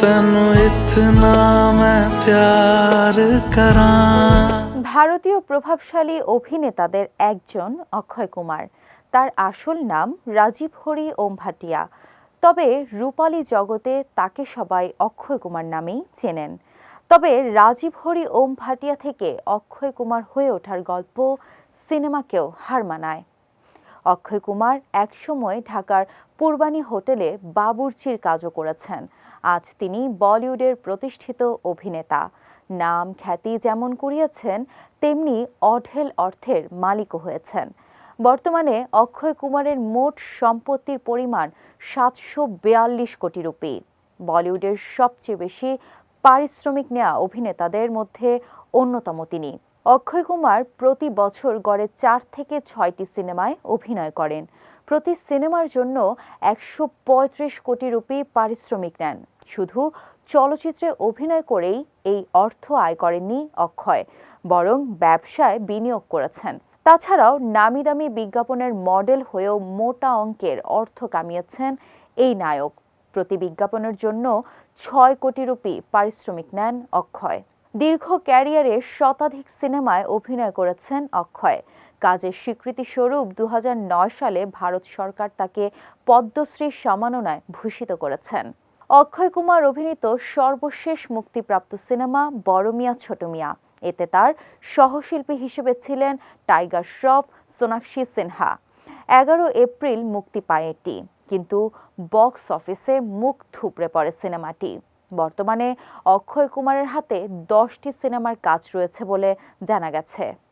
তেনু ভারতীয় প্রভাবশালী অভিনেতাদের একজন অক্ষয় কুমার। তার আসল নাম রাজীব হরি ওম ভাটিয়া তবে রূপালী জগতে তাকে সবাই অক্ষয় কুমার নামেই চেনেন। তবে রাজীব হরি ওম ভাটিয়া থেকে অক্ষয় কুমার হয়ে ওঠার গল্প সিনেমাকেও হার মানায়। অক্ষয় কুমার একসময় ঢাকার পূর্বানী হোটেলে বাবুর্চির কাজও করেছেন। আজ তিনি বলিউডের প্রতিষ্ঠিত অভিনেতা। নাম খ্যাতি যেমন কুড়িয়েছেন, তেমনি অঢেল অর্থের মালিকও হয়েছেন। বর্তমানে অক্ষয় কুমারের মোট সম্পত্তির পরিমাণ সাতশো বিয়াল্লিশ কোটি রুপি। বলিউডের সবচেয়ে বেশি পারিশ্রমিক নেওয়া অভিনেতাদের মধ্যে অন্যতম তিনি। অক্ষয় কুমার প্রতি বছর গড়ে চার থেকে ছয়টি সিনেমায় অভিনয় করেন। প্রতি সিনেমার জন্য একশো পঁয়ত্রিশ কোটি রুপি পারিশ্রমিক নেন। শুধু চলচ্চিত্রে অভিনয় করেই এই অর্থ আয় করেননি অক্ষয়, বরং ব্যবসায় বিনিয়োগ করেছেন। তাছাড়াও নামি দামি বিজ্ঞাপনের মডেল হয়েও মোটা অঙ্কের অর্থ কামিয়েছেন এই নায়ক। প্রতি বিজ্ঞাপনের জন্য ছয় কোটি রুপি পারিশ্রমিক নেন অক্ষয়। দীর্ঘ ক্যারিয়ারে শতাধিক সিনেমায় অভিনয় করেছেন অক্ষয়। কাজের স্বীকৃতি স্বরূপ দু সালে ভারত সরকার তাকে পদ্মশ্রী সম্মাননায় ভূষিত করেছেন। অক্ষয় কুমার অভিনীত সর্বশেষ মুক্তিপ্রাপ্ত সিনেমা বড় মিয়া, ছোট মিয়া। এতে তার সহশিল্পী হিসেবে ছিলেন টাইগার শ্রফ, সোনাক্ষী সিনহা। এগারো এপ্রিল মুক্তি পায় এটি। কিন্তু বক্স অফিসে মুখ থুবড়ে পড়ে সিনেমাটি। বর্তমানে অক্ষয় কুমারের হাতে দশটি সিনেমার কাজ রয়েছে বলে জানা গেছে।